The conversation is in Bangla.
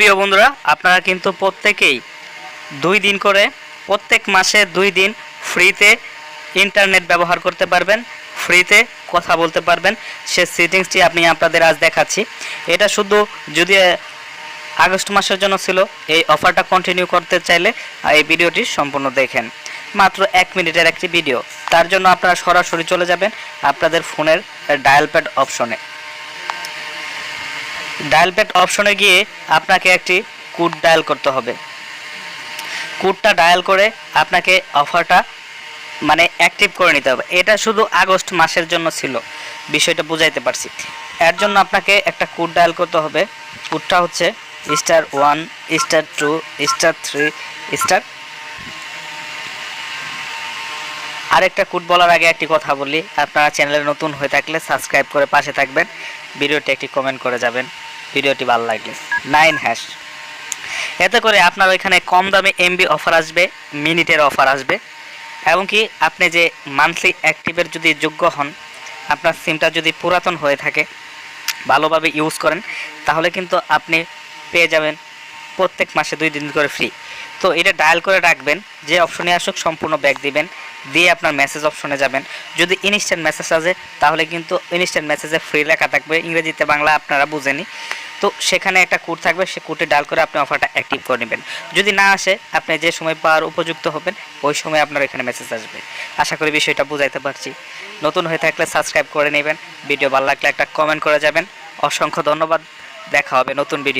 প্রিয় বন্ধুরা, আপনারা কিন্তু প্রত্যেকেই দুই দিন করে, প্রত্যেক মাসে দুই দিন ফ্রিতে ইন্টারনেট ব্যবহার করতে পারবেন, ফ্রিতে কথা বলতে পারবেন। সে সেটিংসটি আমি আপনাদের আজ দেখাচ্ছি। এটা শুধু যদি আগস্ট মাসের জন্য ছিল, এই অফারটা কন্টিনিউ করতে চাইলে এই ভিডিওটি সম্পূর্ণ দেখেন। মাত্র এক মিনিটের একটি ভিডিও। তার জন্য আপনারা সরাসরি চলে যাবেন আপনাদের ফোনের ডায়াল প্যাড অপশনে ডায়াল প্যাড অপশনে গিয়ে আপনাকে একটি কোড ডায়াল করতে হবে। কোডটা ডায়াল করে আপনাকে অফারটা মানে অ্যাক্টিভ করে নিতে হবে। এটা শুধু আগস্ট মাসের জন্য ছিল, বিষয়টা বুঝাইতে পারছি। এর জন্য আপনাকে একটা কোড ডায়াল করতে হবে। কোডটা হচ্ছে star one, star two, star three, star আরেকটা কোড বলার আগে একটি কথা বলি। আপনারা চ্যানেলে নতুন হয়ে থাকলে সাবস্ক্রাইব করে পাশে থাকবেন। ভিডিওটি একটি কমেন্ট করে যাবেন। ভিডিওটি ভালো লাগলে নাইন হ্যাশ। এতে করে আপনার ওইখানে কম দামে এমবি অফার আসবে, মিনিটের অফার আসবে। এবং কি আপনি যে মান্থলি অ্যাক্টিভের যদি যোগ্য হন, আপনার সিমটা যদি পুরাতন হয়ে থাকে, ভালোভাবে ইউজ করেন, তাহলে কিন্তু আপনি পেয়ে যাবেন প্রত্যেক মাসে দুই দিন করে ফ্রি তো এটা ডায়াল করে রাখবেন, যে অপশনে আসুক সম্পূর্ণ ব্যাক দিবেন, দিয়ে আপনার মেসেজ অপশনে যাবেন। যদি ইনস্ট্যান্ট মেসেজ আসে, তাহলে কিন্তু ইনস্ট্যান্ট মেসেজে ফ্রি লেখা থাকবে, ইংরেজিতে, বাংলা আপনারা বুঝেনি। তো সেখানে একটা কোড থাকবে, সে কোডে ডাল করে আপনি অফারটা অ্যাক্টিভ করে নেবেন। যদি না আসে, আপনি যে সময় পাওয়ার উপযুক্ত হবেন, ওই সময় আপনার এখানে মেসেজ আসবে। আশা করি বিষয়টা বুঝাইতে পারছি। নতুন হয়ে থাকলে সাবস্ক্রাইব করে নেবেন। ভিডিও ভালো লাগলে একটা কমেন্ট করে যাবেন। অসংখ্য ধন্যবাদ। দেখা হবে নতুন ভিডিও